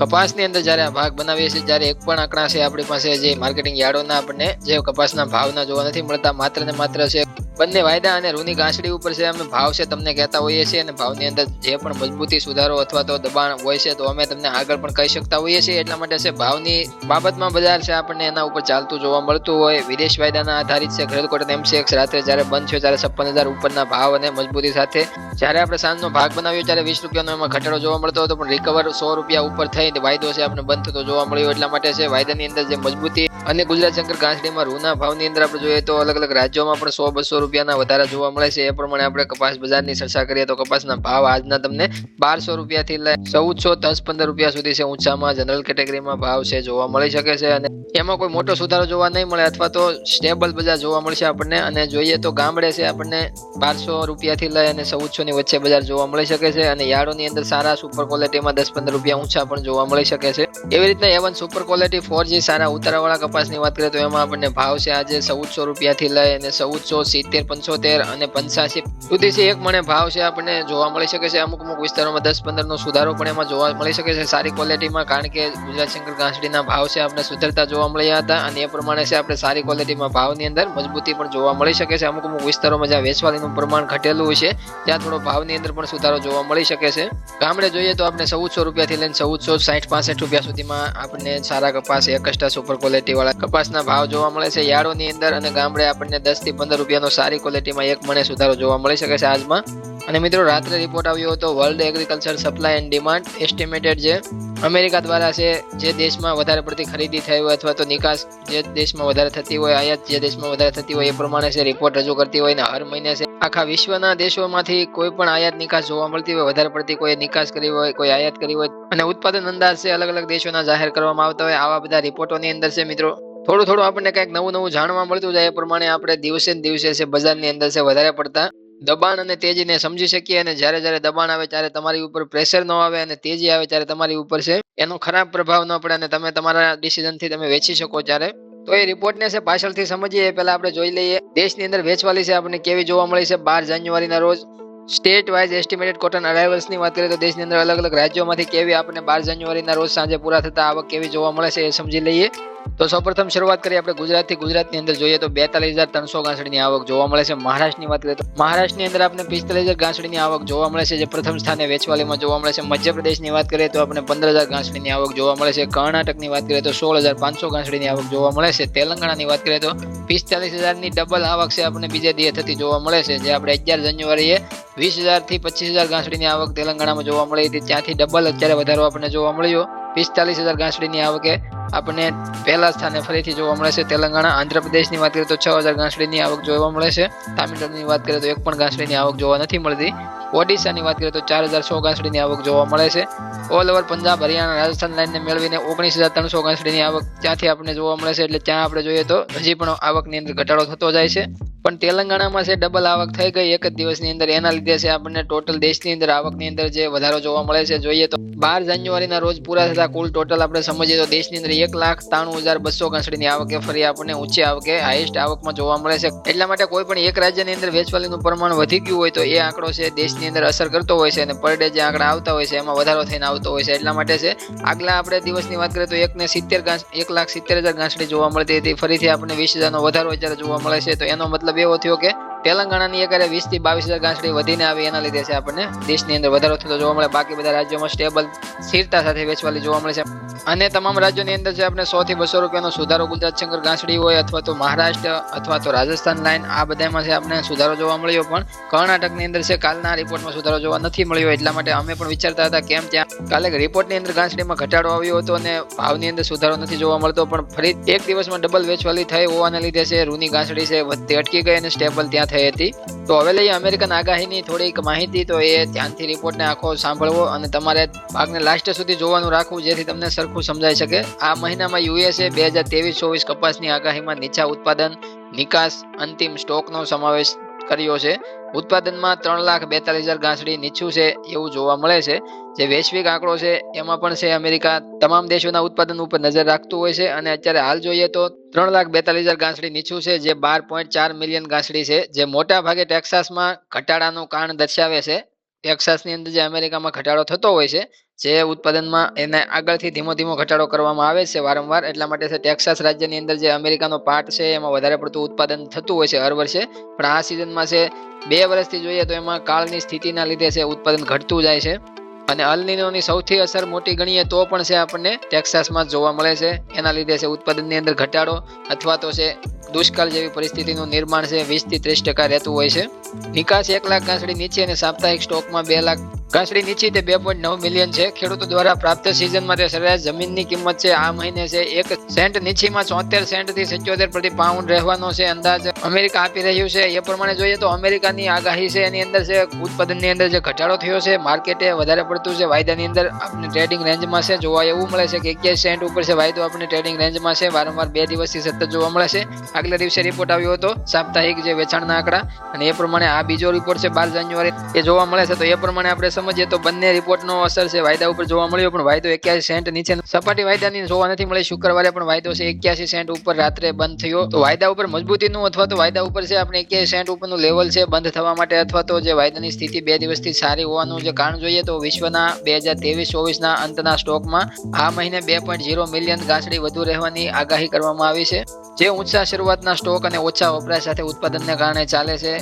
કપાસની અંદર જ્યારે આ ભાગ બનાવીએ છીએ, જ્યારે એક પણ આંકડા છે આપણી પાસે જે માર્કેટિંગ યાર્ડોના આપણને જે કપાસના ભાવના જોવા નથી મળતા, માત્ર ને માત્ર છે બંને વાયદા અને રૂની ગાંસડી ઉપર છે અમે ભાવ છે તમને કહેતા હોઈએ છીએ અને ભાવની અંદર જે પણ મજબૂતી સુધારો અથવા તો દબાણ હોય છે, તો અમે તમને આગળ પણ કહી શકતા હોઈએ છીએ. એટલા માટે છે, ભાવની બાબતમાં બજાર છે, આપણને એના ઉપર ચાલતું જોવા મળતું હોય. વિદેશ વાયદાના આધારિત છે ઘરેલ કોટન એમસીએક્સ રાત્રે જ્યારે બંધ છે ત્યારે છપ્પન હજાર ઉપરના ભાવ અને મજબૂતી સાથે જ્યારે આપણે સાંજનો ભાગ બનાવ્યો, ત્યારે વીસ રૂપિયાનો એમાં ઘટાડો જોવા મળતો હતો, પણ રિકવર સો રૂપિયા ઉપર થઈને વાયદો છે આપણે બંધ જોવા મળ્યો. એટલા માટે છે વાયદાની અંદર જે મજબૂતી અને ગુજરાત શંકર ગાંસડીમાં રૂના ભાવની અંદર આપણે જોઈએ તો અલગ અલગ રાજ્યોમાં પણ સો બસો રૂપિયાના વધારા જોવા મળે છે. એ પ્રમાણે આપણે કપાસ બજારની ચર્ચા કરીએ તો કપાસના ભાવ આજના તમને બારસો રૂપિયાથી લઈ ચૌદસો દસ પંદર રૂપિયા સુધી છે. ઊંચામાં જનરલ કેટેગરીમાં ભાવ છે, જોવા મળી શકે છે અને એમાં કોઈ મોટો સુધારો જોવા નહીં મળે અથવા તો સ્ટેબલ બજાર જોવા મળશે આપણને અને જોઈએ તો ગામડે છે આપણને બારસો રૂપિયાથી લઈ અને ચૌદસો ની વચ્ચે બજાર જોવા મળી શકે છે અને યાર્ડોની અંદર સારા સુપર ક્વોલિટીમાં દસ પંદર રૂપિયા ઊંચા પણ જોવા મળી શકે છે. એવી રીતના a one super quality four G સારા ઉતારાવાળા કપાસની વાત કરીએ તો એમાં આપણને ભાવ છે આજે ચૌદસો રૂપિયાથી લઈ અને ચૌદસો સિત્તેર, પંચોતેર અને પંચાસી સુધી છે. એક મણે ભાવ છે આપણને જોવા મળી શકે છે. અમુક અમુક વિસ્તારોમાં દસ પંદર નો સુધારો પણ એમાં જોવા મળી શકે છે. સારી ક્વોલિટીમાં કારણ કે ગુજરાત શંકર ઘાસડીના ભાવ છે આપણે સુધરતા જોવા મળ્યા હતા અને એ પ્રમાણે છે આપણે સારી ક્વોલિટીમાં ભાવની અંદર મજબૂતી પણ જોવા મળી શકે છે. અમુક અમુક વિસ્તારોમાં જ્યાં વેચવાલીનું પ્રમાણ ઘટેલું છે, ત્યાં થોડો ભાવની અંદર પણ સુધારો જોવા મળી શકે છે. ગામડે જોઈએ તો આપણે ચૌદસો રૂપિયાથી લઈને ચૌદસો સાઠ, પાસઠ રૂપિયા સુધીમાં આપણને સારા કપાસ એકસ્ટા સુપર ક્વોલિટી વાળા કપાસના ભાવ જોવા મળે છે યાર્ડોની અંદર અને ગામડે આપણને દસથી પંદર રૂપિયાનો સારી ક્વોલિટીમાં એક મણે સુધારો જોવા મળી શકે છે આજમાં. અને મિત્રો, રાત્રે રિપોર્ટ આવ્યો હતો world agriculture supply and demand estimated જે અમેરિકા દ્વારા છે, જે દેશમાં વધારે પડતી ખરીદી થઈ હોય અથવા તો નિકાસ જે દેશમાં વધારે થતી હોય, આયાત જે દેશમાં વધારે થતી હોય એ પ્રમાણે છે રિપોર્ટ રજૂ કરતી હોય ને હર મહિને છે. આખા વિશ્વના દેશોમાંથી કોઈ પણ આયાત નિકાસ જોવા મળતી હોય, વધારે પડતી કોઈ નિકાસ કરી હોય, કોઈ આયાત કરી હોય અને ઉત્પાદન અંદાજ છે, અલગ અલગ દેશોના જાહેર કરવામાં આવતા હોય, આવા બધા રિપોર્ટોની અંદર છે મિત્રો. થોડું થોડું આપણને કંઈક નવું નવું જાણવા મળતું જાય એ પ્રમાણે આપણે દિવસે ને દિવસે છે, બજારની અંદર છે, વધારે પડતા દબાણ અને તેજીને સમજી શકીએ અને જ્યારે જ્યારે દબાણ આવે ત્યારે તમારી ઉપર પ્રેશર ન આવે અને તેજી આવે ત્યારે તમારી ઉપર છે એનો ખરાબ પ્રભાવ ન પડે અને તમે તમારા ડિસિઝનથી તમે વેચી શકો ત્યારે. તો એ રિપોર્ટને છે પાછળથી સમજીએ. પહેલા આપણે જોઈ લઈએ. દેશની અંદર વેચવાલી છે. આપણને કેવી જોવા મળી છે? બાર જાન્યુઆરીના રોજ સ્ટેટ વાઇઝ એસ્ટિમેટેડ કોટન અરાઇવલ્સની વાત કરીએ તો દેશની અંદર અલગ અલગ રાજ્યોમાંથી કેવી આપણને બાર જાન્યુઆરીના રોજ સાંજે પૂરા થતા આવક કેવી જોવા મળે છે એ સમજી લઈએ. તો સૌપ્રથમ શરૂઆત કરીએ આપણે ગુજરાતથી. ગુજરાતની અંદર જોઈએ તો બેતાલીસ હજાર ત્રણસો ગાંસડીની આવક જોવા મળે છે. મહારાષ્ટ્રની વાત કરીએ તો મહારાષ્ટ્રની અંદર આપણે પિસ્તાલીસ હજાર ગાંસડીની આવક જોવા મળે છે, જે પ્રથમ સ્થાને વેચવાલીમાં જોવા મળે છે. મધ્યપ્રદેશની વાત કરીએ તો આપણે પંદર હજાર ગાંસડીની આવક જોવા મળે છે. કર્ણાટકની વાત કરીએ તો સોળ હજાર પાંચસો ગાંસડીની આવક જોવા મળે છે. તેલંગાણાની વાત કરીએ તો પિસ્તાલીસ હજારની ડબલ આવક છે આપણે બીજે દીએ થતી જોવા મળે છે, જે આપણે અગિયાર જાન્યુઆરીએ વીસ હજારથી પચીસ હજાર ગાંસડીની આવક તેલંગાણામાં જોવા મળી હતી. ત્યાંથી ડબલ અત્યારે વધારો આપણને જોવા મળ્યો. પિસ્તાલીસ હજાર ગાંસડીની આવકે આપણને પહેલા સ્થાને ફરીથી જોવા મળે છે. તેલંગાણા, આંધ્રપ્રદેશની વાત કરીએ તો છ હજાર ગાંસડીની આવક જોવા મળે છે. તામિલનાડુની વાત કરીએ તો એક પણ ગાંસડીની આવક જોવા નથી મળતી. ઓડિશાની વાત કરીએ તો ચાર હજાર સો ગાંસડીની આવક જોવા મળે છે. ઓલ ઓવર પંજાબ, હરિયાણા, રાજસ્થાન લાઇનને મેળવીને ઓગણીસ હજાર ત્રણસો ગાંસડીની આવક ત્યાંથી આપણને જોવા મળે છે. એટલે ત્યાં આપણે જોઈએ તો હજી પણ આવકની અંદર ઘટાડો થતો જાય છે. પણ તેલંગાણામાં છે ડબલ આવક થઈ ગઈ. એક જ દિવસની અંદર એના લીધે છે આપણને ટોટલ દેશની અંદર આવકની અંદર જે વધારો જોવા મળે છે. જોઈએ તો બાર જાન્યુઆરીના રોજ પૂરા થતા કુલ ટોટલ આપણે સમજીએ તો દેશની અંદર એક લાખ ત્રાણું હજાર બસો ઘસડીની આવકે ફરી આપણને ઊંચી આવકે હાઈએસ્ટ આવકમાં જોવા મળે છે. એટલા માટે કોઈ પણ એક રાજ્યની અંદર વેચવાલીનું પ્રમાણ વધી ગયું હોય તો એ આંકડો છે દેશની અંદર અસર કરતો હોય છે અને પર ડે જે આંકડા આવતા હોય છે એમાં વધારો થઈને આવતો હોય છે. એટલા માટે છે આગલા આપણે દિવસની વાત કરીએ તો એક ને સિત્તેર એક લાખ સિત્તેર હજાર ઘાસડી જોવા મળતી હતી. ફરીથી આપણને વીસ હજારનો વધારો અત્યારે જોવા મળે છે. તો એનો મતલબ એવો થયો કે તેલંગાણાની વીસથી બાવીસ હજાર ગાંસડી વધીને આવી, એના લીધે છે આપણને દેશની અંદર વધારો થતો જોવા મળે. બાકી બધા રાજ્યોમાં સ્ટેબલ સ્થિરતા સાથે વેચવાલી જોવા મળે છે. અને તમામ રાજ્યોની અંદર છે આપણે સો થી બસો રૂપિયાનો સુધારો ગુજરાત શંકર ગાંસડી હોય અથવા તો મહારાષ્ટ્ર અથવા તો રાજસ્થાન લાઈન આ બધામાં છે આપણે સુધારો જોવા મળ્યો. પણ કર્ણાટકની અંદર છે કાલના રિપોર્ટમાં સુધારો જોવા નથી મળ્યો. એટલા માટે અમે પણ વિચારતા હતા કેમ ત્યાં કાલે રિપોર્ટની અંદર ગાંસડીમાં ઘટાડો આવ્યો હતો અને ભાવની અંદર સુધારો નથી જોવા મળતો. પણ ફરી એક દિવસમાં ડબલ વેચવાલી થઈ હોવાને લીધે છે. રૂની ગાંસડી છે, વધતી અટકી ગઈ અને સ્ટેબલ ત્યાં થઈ હતી. તો હવે લઈએ અમેરિકન આગાહીની થોડીક માહિતી. તો એ ધ્યાનથી રિપોર્ટને આખો સાંભળવો અને તમારે ભાગને લાસ્ટ સુધી જોવાનું રાખવું, જેથી તમને સરખું સમજાઈ શકે. આ મહિનામાં યુએસએ બે હજાર તેવીસ ચોવીસ કપાસની આગાહીમાં નીચા ઉત્પાદન, નિકાસ, અંતિમ સ્ટોકનો સમાવેશ કર્યો છે. ઉત્પાદનમાં ત્રણ લાખ બેતાલીસ હજાર ગાંસડી નીચું છે એવું જોવા મળે છે. જે વૈશ્વિક આંકડો છે, એમાં પણ છે અમેરિકા તમામ દેશોના ઉત્પાદન ઉપર નજર રાખતું હોય છે અને અત્યારે હાલ જોઈએ તો ત્રણ લાખ બેતાલીસ હજાર ગાંસડી નીચું છે, જે બાર પોઈન્ટ ચાર મિલિયન ઘાસડી છે, જે મોટા ભાગે ટેક્સાસમાં ઘટાડાનું કારણ દર્શાવે છે. ટેક્સાસની અંદર જે અમેરિકામાં ઘટાડો થતો હોય છે, જે ઉત્પાદનમાં એને આગળથી ધીમો ધીમો ઘટાડો કરવામાં આવે છે વારંવાર, એટલા માટે છે ટેક્સાસ રાજ્યની અંદર જે અમેરિકાનો પાર્ટ છે, એમાં વધારે પડતું ઉત્પાદન થતું હોય છે હર વર્ષે. પણ આ સિઝનમાં છે, બે વર્ષથી જોઈએ તો એમાં કાળની સ્થિતિના લીધે છે ઉત્પાદન ઘટતું જાય છે. અને અલનીનોની સૌથી અસર મોટી ગણીએ તો પણ છે આપણને ટેક્સાસમાં જોવા મળે છે. એના લીધે છે ઉત્પાદનની અંદર ઘટાડો અથવા તો છે દુષ્કાળ જેવી પરિસ્થિતિનું નિર્માણ છે, વીસથી ત્રીસ ટકા રહેતું હોય છે. નિકાસ એક લાખ ઘાસડી નીચે અને સાપ્તાહિક સ્ટોકમાં બે લાખ. ઘાસડી નીચી તે બે પોઈન્ટ નવ મિલિયન છે. ખેડૂતો દ્વારા પ્રાપ્ત સિઝનમાં તે સરેરાશ જમીનની કિંમત છે. આ મહિને છે એક સેન્ટ નીચીમાં ચોતેર સેન્ટથી સિત્યોતેર પ્રતિ પાઉન્ડ રહેવાનો છે અંદાજ. અમેરિકા આપી રહ્યું છે. એ પ્રમાણે જોઈએ તો અમેરિકાની આગાહી છે. એની અંદર છે ઉત્પાદનની અંદર જે ઘટાડો થયો છે, માર્કેટે વધારે પડતું છે. વાયદાની અંદર આપણે ટ્રેડિંગ રેન્જમાં છે. જોવા એવું મળે છે કે એક્યાસી સેન્ટ ઉપર છે. વાયદો આપણે ટ્રેડિંગ રેન્જમાં છે. વારંવાર બે દિવસથી સતત જોવા મળે છે. આગલા દિવસે રિપોર્ટ આવ્યો હતો સાપ્તાહિક જે વેચાણના આંકડા અને એ પ્રમાણે આ બીજો રિપોર્ટ છે બાર જાન્યુઆરી. એ જોવા મળે છે. તો એ પ્રમાણે આપણે સમજીએ તો બંને રિપોર્ટનો અસર છે વાયદા ઉપર જોવા મળ્યો, પણ વાયદો એક્યાસી સેન્ટ નીચે સપાટી વાયદાની જોવા નથી મળી. શુક્રવારે પણ વાયદો છે એક્યાસી સેન્ટ ઉપર, રાત્રે બંધ થયો. તો વાયદા ઉપર મજબૂતીનું અથવા તો વાયદા ઉપર છે આપણે એક્યાસી સેન્ટ ઉપરનું લેવલ છે બંધ થવા માટે, અથવા તો જે વાયદાની સ્થિતિ બે દિવસથી સારી હોવાનું જે કારણ જોઈએ, તો વિશ્વના બે હજાર ત્રેવીસ ચોવીસના અંતના સ્ટોકમાં આ મહિને બે પોઈન્ટ ઝીરો મિલિયન ગાંસડી વધુ રહેવાની આગાહી કરવામાં આવી છે. જે ઊંચા શરૂઆતના સ્ટોક અને ઓછા વપરાશ સાથે ઉત્પાદનને કારણે ચાલે છે.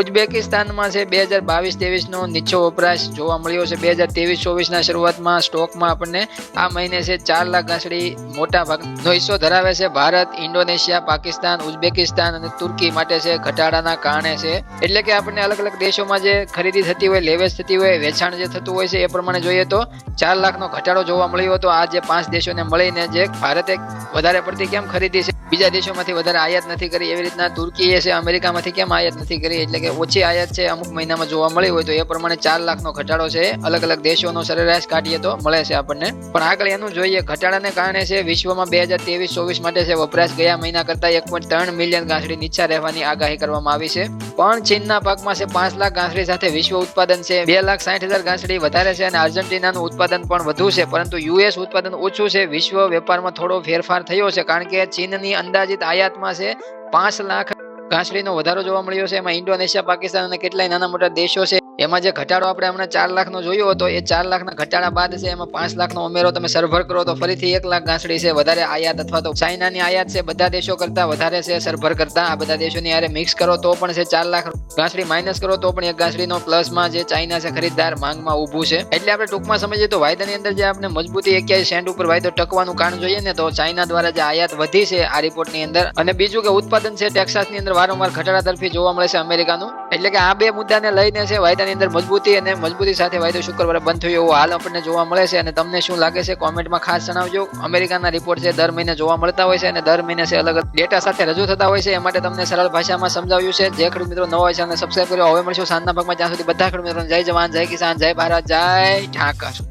ઉઝબેકિસ્તાનમાં છે. બે હજાર બાવીસ ત્રેવીસનો નીચો વપરાશ જોવા મળ્યો છે. બે હજાર ત્રેવીસ ચોવીસના શરૂઆતમાં સ્ટોકમાં આપણને આ મહિને છે ચાર લાખ ઘાસડી મોટા ભાગનો હિસ્સો ધરાવે છે. ભારત, ઇન્ડોનેશિયા, પાકિસ્તાન, ઉઝબેકિસ્તાન અને તુર્કી માટે છે ઘટાડાના કારણે છે. એટલે કે આપણને અલગ અલગ દેશોમાં જે ખરીદી થતી હોય, લેવેચ થતી હોય, વેચાણ જે થતું હોય છે એ પ્રમાણે જોઈએ તો ચાર લાખનો ઘટાડો જોવા મળ્યો હતો. આ જે પાંચ દેશોને મળીને જે ભારતે વધારે પડતી કેમ ખરીદી છે? બીજા દેશોમાંથી વધારે આયાત નથી કરી. એવી રીતના તુર્કીએ છે, અમેરિકામાંથી કેમ આયાત નથી કરી? એટલે કે ઓછી આયાત છે, અમુક મહિનામાં જોવા મળી હોય તો એ પ્રમાણે ચાર લાખનો ઘટાડો છે. અલગ અલગ દેશોનો સરેરાશ કાઢીએ તો મળે છે આપણને. પણ આગળ એનું જોઈએ, ઘટાડાને કારણે છે, વિશ્વમાં બે હજાર ત્રેવીસ, ચોવીસ માટે છે, વપરાશ ગયા મહિના કરતા એક પોઈન્ટ ત્રણ મિલિયન ગાંસડી નીચા રહેવાની આગાહી કરવામાં આવી છે. પણ ચીનના પાકમાં છે, પાંચ લાખ ગાંસડી સાથે વિશ્વ ઉત્પાદન છે, બે લાખ સાઠ હજાર ગાંસડી વધારે છે અને આર્જેન્ટિનાનું ઉત્પાદન પણ વધુ છે. પરંતુ યુએસ ઉત્પાદન ઓછું છે, વિશ્વ વેપારમાં થોડો ફેરફાર થયો છે, કારણ કે ચીનની અંદાજિત આયાતમાં છે, પાંચ લાખ ઘાસડીનો વધારો જોવા મળ્યો છે. એમાં ઇન્ડોનેશિયા પાકિસ્તાન અને કેટલાય નાના મોટા દેશો છે. એમાં જે ઘટાડો આપણે હમણાં ચાર લાખનો જોયો હતો, એ ચાર લાખના ઘટાડા બાદ છે, એમાં પાંચ લાખનો ઉમેરો તમે સરભર કરો તો ફરીથી એક લાખ ગાંસડી છે, વધારે આયાત અથવા તો ચાઇનાની આયાત છે, બધા દેશો કરતા વધારે છે, સરભર કરતા. આ બધા દેશોની હારે મિક્સ કરો તો પણ છે ચાર લાખ ગાંસડી માઇનસ કરો તો પણ એક ગાંસડીનો પ્લસમાં જે ચાઇના છે ખરીદદાર માંગમાં ઊભું છે. એટલે આપણે ટૂંકમાં સમજીએ તો વાયદાની અંદર જે આપણે મજબૂતી એક્યાસી સેન્ટ ઉપર વાયદો ટકવાનું કારણ જોઈએ ને તો ચાઇના દ્વારા જે આયાત વધી છે આ રિપોર્ટની અંદર. અને બીજું કે ઉત્પાદન છે ટેક્સાસની અંદર વારંવાર ઘટાડા તરફી જોવા મળે છે અમેરિકાનું. એટલે કે આ બે મુદ્દાને લઈને છે વાયદાની અંદર મજબૂતી અને મજબૂતી સાથે વાયદો શુક્રવારે બંધ થયો એવો હાલ આપણને જોવા મળે છે અને તમને શું લાગે છે કોમેન્ટમાં ખાસ જણાવજો. અમેરિકાના રિપોર્ટ છે, દર મહિને જોવા મળતા હોય છે અને દર મહિને છે અલગ ડેટા સાથે રજૂ થતા હોય છે. એ માટે તમને સરળ ભાષામાં સમજાવ્યું છે. જે ખેડૂત મિત્રો નવા છે અને સબસ્ક્રાઈબ કર્યો, હવે મળશું સાંજના ભાગમાં. જ્યાં સુધી બધા ખેડૂત મિત્રો જય જવાન, જય કિસાન, જય ભારત, જય ઠાકર.